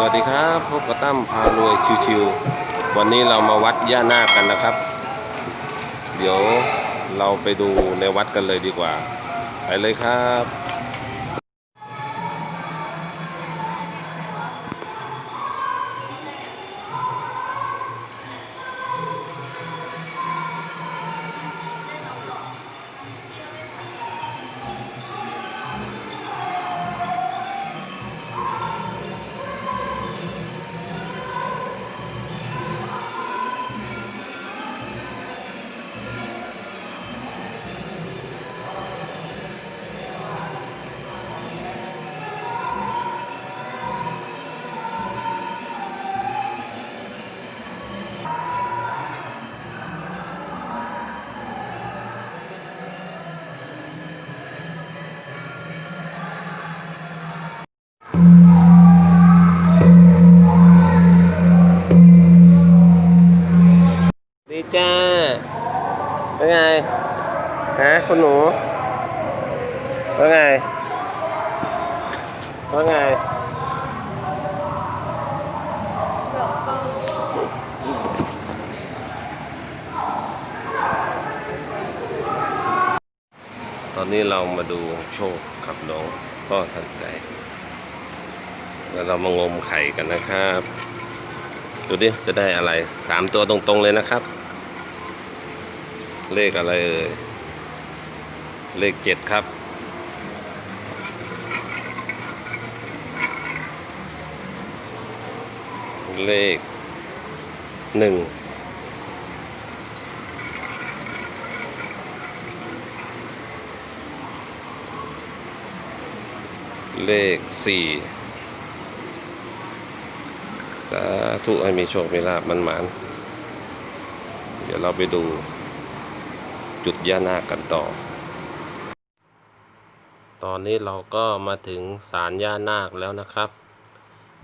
วัสดีครับพบกับตั้มพารวยชิวๆวันนี้เรามาวัดย่านาคกันนะครับ เดี๋ยวเราไปดูในวัดกันเลยดีกว่า ไปเลยครับ ไงฮะคุณหนูว่าไงว่าไงตอนนี้เรามาดูโชคกับน้องก็ทันใจแล้วเรามางมไข่กันนะครับ ดูดิ จะได้อะไรสามตัวตรงๆเลยนะครับ เลขอะไรเอ่ย เลขเจ็ดครับ เลขหนึ่งเลขสี่สาธุให้มีโชค มีลาบมันหมาน เดี๋ยวเราไปดู จุดย่านาคกันต่อ ตอนนี้เราก็มาถึงศาลย่านาคแล้วนะครับ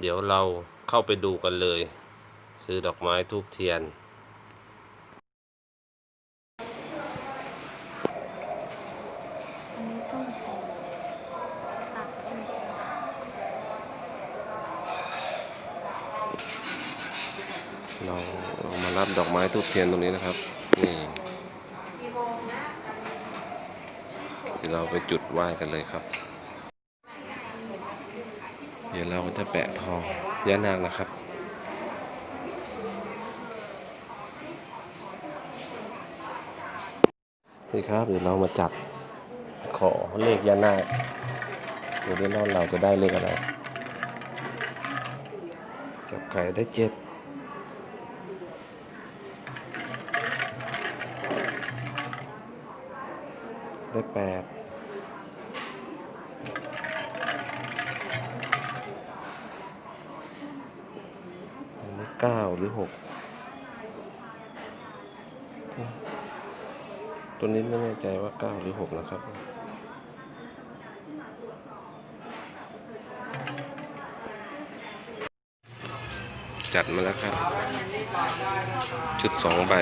เดี๋ยวเราเข้าไปดูกันเลย ซื้อดอกไม้ทูบเทียนอันนี้ต้นหอมตัดต้นหอมเราเรามารับดอกไม้ทูบเทียนตรงนี้นะครับ นี่เดี๋ยวเราไปจุดไหว้กันเลยครับ เดี๋ยวเราจะแปะทองย่านางนะครับนี่ครับเดี๋ยวเรามาจับขอเลขย่านาคเดี๋ยวได้รอบเราจะได้เลขอะไร จับไข่ได้เจ็ด ได้แปดอันนี้เก้าหรือหกตัวนี้ไม่แน่ใจว่าเก้าหรือหกนะครับจัดมาแล้วครับ ชุดสองใบ